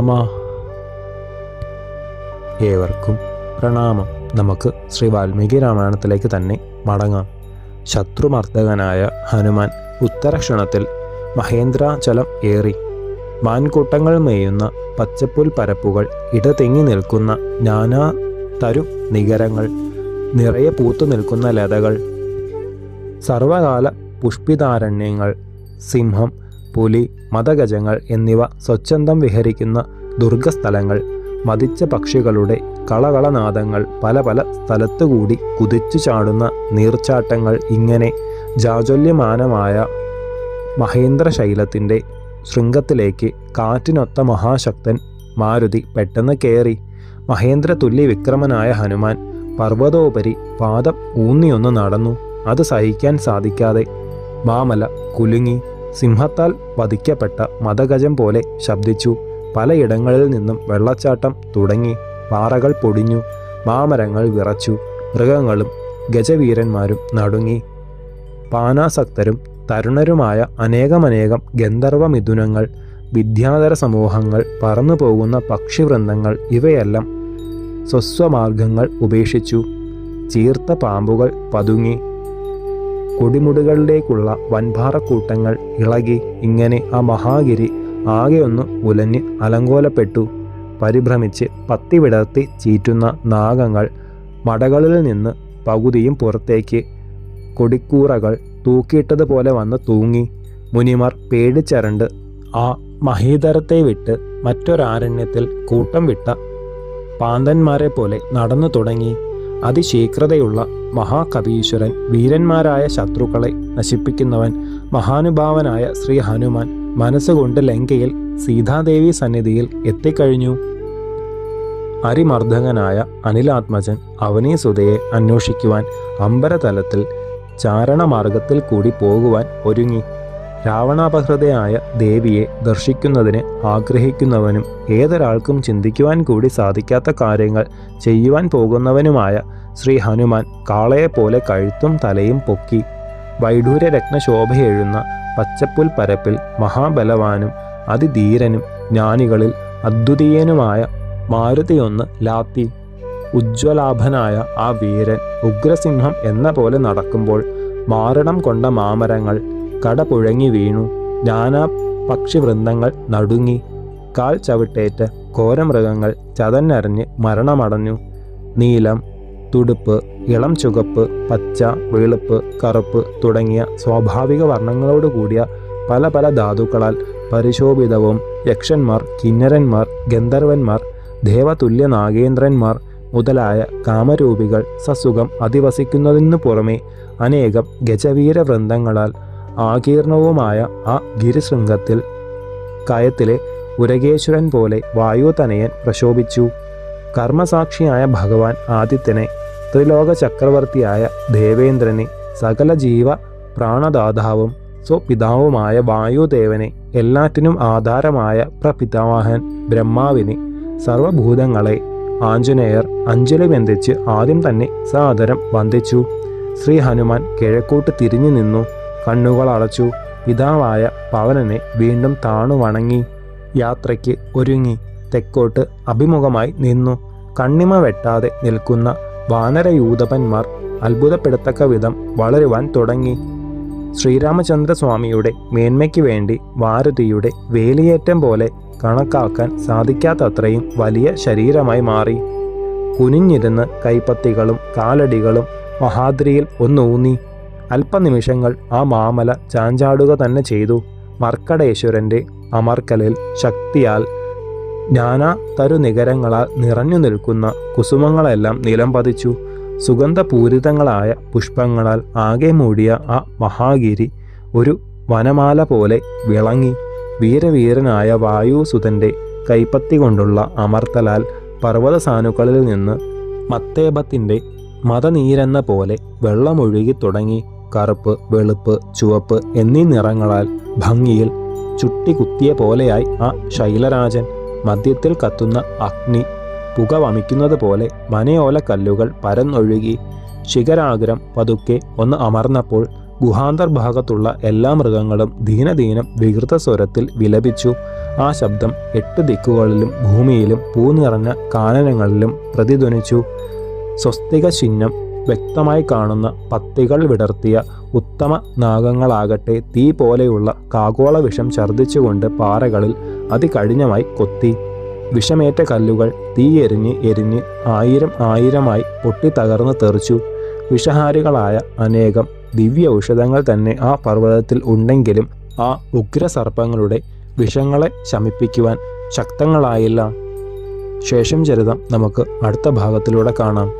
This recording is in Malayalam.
നമ ഏവർക്കും പ്രണാമം. നമുക്ക് ശ്രീ വാൽമീകി രാമായണത്തിലേക്ക് തന്നെ മടങ്ങാം. ശത്രുമർദ്ദകനായ ഹനുമാൻ ഉത്തരക്ഷണത്തിൽ മഹേന്ദ്രാചലം ഏറി. മാൻകൂട്ടങ്ങൾ മേയുന്ന പച്ചപ്പുൽ പരപ്പുകൾ ഇടതെങ്ങി നിൽക്കുന്ന നാനാ തരു നികരങ്ങൾ നിറയെ പൂത്തു നിൽക്കുന്ന ലതകൾ സർവകാല പുഷ്പിതാരണ്യങ്ങൾ സിംഹം പുലി മതഗജങ്ങൾ എന്നിവ സ്വച്ഛന്തം വിഹരിക്കുന്ന ദുർഗസ്ഥലങ്ങൾ മതിച്ച പക്ഷികളുടെ കളകളനാദങ്ങൾ പല പല സ്ഥലത്തുകൂടി കുതിച്ചു ചാടുന്ന നീർച്ചാട്ടങ്ങൾ ഇങ്ങനെ ജാജല്യമാനമായ മഹേന്ദ്രശൈലത്തിന്റെ ശൃംഗത്തിലേക്ക് കാറ്റിനൊത്ത മഹാശക്തൻ മാരുതി പെട്ടെന്ന് കയറി. മഹേന്ദ്ര തുല്യ വിക്രമനായ ഹനുമാൻ പർവതോപരി പാദം ഊന്നിയൊന്ന് നടന്നു. അത് സഹിക്കാൻ സാധിക്കാതെ മാമല കുലുങ്ങി സിംഹത്താൽ വധിക്കപ്പെട്ട മതഗജം പോലെ ശബ്ദിച്ചു. പലയിടങ്ങളിൽ നിന്നും വെള്ളച്ചാട്ടം തുടങ്ങി. പാറകൾ പൊടിഞ്ഞു. മാമരങ്ങൾ വിറച്ചു. മൃഗങ്ങളും ഗജവീരന്മാരും നടുങ്ങി. പാനാസക്തരും തരുണരുമായ അനേകമനേകം ഗന്ധർവ മിഥുനങ്ങൾ വിദ്യാധര സമൂഹങ്ങൾ പറന്നു പോകുന്ന പക്ഷിവൃന്ദങ്ങൾ ഇവയെല്ലാം സ്വസ്വമാർഗങ്ങൾ ഉപേക്ഷിച്ചു. ചീർത്ത പാമ്പുകൾ പതുങ്ങി. കൊടിമുടികളിലേക്കുള്ള വൻപാറക്കൂട്ടങ്ങൾ ഇളകി ഇങ്ങനെ ആ മഹാഗിരി ആകെയൊന്ന് ഉലഞ്ഞ് അലങ്കോലപ്പെട്ടു. പരിഭ്രമിച്ച് പത്തിവിടർത്തി ചീറ്റുന്ന നാഗങ്ങൾ മടകളിൽ നിന്ന് പകുതിയും പുറത്തേക്ക് കൊടിക്കൂറകൾ തൂക്കിയിട്ടതുപോലെ വന്ന് തൂങ്ങി. മുനിമാർ പേടിച്ചരണ്ട് ആ മഹീധരത്തെ വിട്ട് മറ്റൊരാരണ്യത്തിൽ കൂട്ടം വിട്ട പാന്തന്മാരെ പോലെ നടന്നു തുടങ്ങി. അതിശീഘ്രതയുള്ള മഹാകവീശ്വരൻ വീരന്മാരായ ശത്രുക്കളെ നശിപ്പിക്കുന്നവൻ മഹാനുഭാവനായ ശ്രീ ഹനുമാൻ മനസ്സുകൊണ്ട് ലങ്കയിൽ സീതാദേവി സന്നിധിയിൽ എത്തിക്കഴിഞ്ഞു. അരിമർദ്ദകനായ അനിലാത്മജൻ അവനീ സുതയെ അന്വേഷിക്കുവാൻ അമ്പരതലത്തിൽ ചാരണമാർഗത്തിൽ കൂടി പോകുവാൻ ഒരുങ്ങി. രാവണാപഹൃതയായ ദേവിയെ ദർശിക്കുന്നതിന് ആഗ്രഹിക്കുന്നവനും ഏതൊരാൾക്കും ചിന്തിക്കുവാൻ കൂടി സാധിക്കാത്ത കാര്യങ്ങൾ ചെയ്യുവാൻ പോകുന്നവനുമായ ശ്രീ ഹനുമാൻ കാളയെപ്പോലെ കഴുത്തും തലയും പൊക്കി വൈഡൂര്യ രത്നശോഭയെഴുന്ന പച്ചപ്പുൽ പരപ്പിൽ മഹാബലവാനും അതിധീരനും ജ്ഞാനികളിൽ അദ്വിതീയനുമായ മാരുതിയൊന്ന് ലാത്തി. ഉജ്ജ്വലാഭനായ ആ വീരൻ ഉഗ്രസിംഹം എന്ന പോലെ നടക്കുമ്പോൾ മാരണം കൊണ്ട മാമരങ്ങൾ കടപുഴങ്ങി വീണു. നാനാ പക്ഷിവൃന്ദങ്ങൾ നടുങ്ങി. കാൽ ചവിട്ടേറ്റ് ഘോരമൃഗങ്ങൾ ചതഞ്ഞറിഞ്ഞ് മരണമടഞ്ഞു. നീലം തുടുപ്പ് ഇളം ചുവപ്പ് പച്ച വെളുപ്പ് കറുപ്പ് തുടങ്ങിയ സ്വാഭാവിക വർണങ്ങളോട് കൂടിയ പല പല ധാതുക്കളാൽ പരിശോഭിതവും യക്ഷന്മാർ കിന്നരന്മാർ ഗന്ധർവന്മാർ ദേവതുല്യ നാഗേന്ദ്രന്മാർ മുതലായ കാമരൂപികൾ സസുഖം അധിവസിക്കുന്നതിനു പുറമെ അനേകം ഗജവീര വൃന്ദങ്ങളാൽ ആകീർണവുമായ ആ ഗിരിശൃംഗത്തിൽ കയത്തിലെ ഉരകേശ്വരൻ പോലെ വായുതനയൻ പ്രശോഭിച്ചു. കർമ്മസാക്ഷിയായ ഭഗവാൻ ആദിത്യനെ ത്രിലോക ചക്രവർത്തിയായ ദേവേന്ദ്രനെ സകല ജീവ പ്രാണദാതാവും സ്വപിതാവുമായ വായുദേവനെ എല്ലാറ്റിനും ആധാരമായ പ്രപിതാവാഹൻ ബ്രഹ്മാവിനെ സർവഭൂതങ്ങളെ ആഞ്ജനേയർ അഞ്ജലി ബന്ധിച്ച് ആദ്യം തന്നെ സാദരം വന്ദിച്ചു. ശ്രീ ഹനുമാൻ കിഴക്കോട്ട് തിരിഞ്ഞു നിന്നു കണ്ണുകൾ അടച്ചു. പിതാവായ പവനനെ വീണ്ടും താണു വണങ്ങി യാത്രയ്ക്ക് ഒരുങ്ങി. തെക്കോട്ട് അഭിമുഖമായി നിന്നു. കണ്ണിമ വെട്ടാതെ നിൽക്കുന്ന വാനരയൂതപന്മാർ അത്ഭുതപ്പെടുത്തക്ക വിധം വളരുവാൻ തുടങ്ങി. ശ്രീരാമചന്ദ്ര ശ്രീരാമചന്ദ്രസ്വാമിയുടെ മേന്മയ്ക്ക് വേണ്ടി വാരതിയുടെ വേലിയേറ്റം പോലെ കണക്കാക്കാൻ സാധിക്കാത്തത്രയും വലിയ ശരീരമായി മാറി. കുനിഞ്ഞിരുന്ന് കൈപ്പത്തികളും കാലടികളും മഹാദ്രിയിൽ ഒന്നൂന്നി. അല്പനിമിഷങ്ങൾ ആ മാമല ചാഞ്ചാടുക തന്നെ ചെയ്തു. മർക്കടേശ്വരന്റെ അമർക്കലിൽ ശക്തിയാൽ നാനാ തരുനികരങ്ങളാൽ നിറഞ്ഞു നിൽക്കുന്ന കുസുമങ്ങളെല്ലാം നിലം പതിച്ചു. സുഗന്ധപൂരിതങ്ങളായ പുഷ്പങ്ങളാൽ ആകെ മൂടിയ ആ മഹാഗിരി ഒരു വനമാല പോലെ വിളങ്ങി. വീരവീരനായ വായുസുതന്റെ കൈപ്പത്തി കൊണ്ടുള്ള അമർത്തലാൽ പർവത സാനുക്കളിൽ നിന്ന് മത്തേപത്തിന്റെ മതനീരെന്ന പോലെ വെള്ളമൊഴുകി തുടങ്ങി. കറുപ്പ് വെളുപ്പ് ചുവപ്പ് എന്നീ നിറങ്ങളാൽ ഭംഗിയിൽ ചുട്ടികുത്തിയ പോലെയായി ആ ശൈലരാജൻ മദ്യത്തിൽ കത്തുന്ന അഗ്നി പുക വമിക്കുന്നത് പോലെ മനയോല കല്ലുകൾ പരന്നൊഴുകി ശിഖരാഗ്രം പതുക്കെ ഒന്ന് അമർന്നപ്പോൾ ഗുഹാന്തർഭാഗത്തുള്ള എല്ലാ മൃഗങ്ങളും ദീനദീനം വികൃത സ്വരത്തിൽ വിലപിച്ചു. ആ ശബ്ദം എട്ട് ദിക്കുകളിലും ഭൂമിയിലും പൂനിറഞ്ഞ കാനനങ്ങളിലും പ്രതിധ്വനിച്ചു. സ്വസ്തിക ചിഹ്നം വ്യക്തമായി കാണുന്ന പത്തികൾ വിടർത്തിയ ഉത്തമ നാഗങ്ങളാകട്ടെ തീ പോലെയുള്ള കാഗോള വിഷം ഛർദ്ദിച്ചുകൊണ്ട് പാറകളിൽ അതികഠിനമായി കൊത്തി. വിഷമേറ്റ കല്ലുകൾ തീ എരിഞ്ഞ് എരിഞ്ഞ് ആയിരം ആയിരമായി പൊട്ടിത്തകർന്ന് തെറിച്ചു. വിഷഹാരികളായ അനേകം ദിവ്യ ഔഷധങ്ങൾ തന്നെ ആ പർവതത്തിൽ ഉണ്ടെങ്കിലും ആ ഉഗ്രസർപ്പങ്ങളുടെ വിഷങ്ങളെ ശമിപ്പിക്കുവാൻ ശക്തങ്ങളായില്ല. ശേഷം ചരിതം നമുക്ക് അടുത്ത ഭാഗത്തിലൂടെ കാണാം.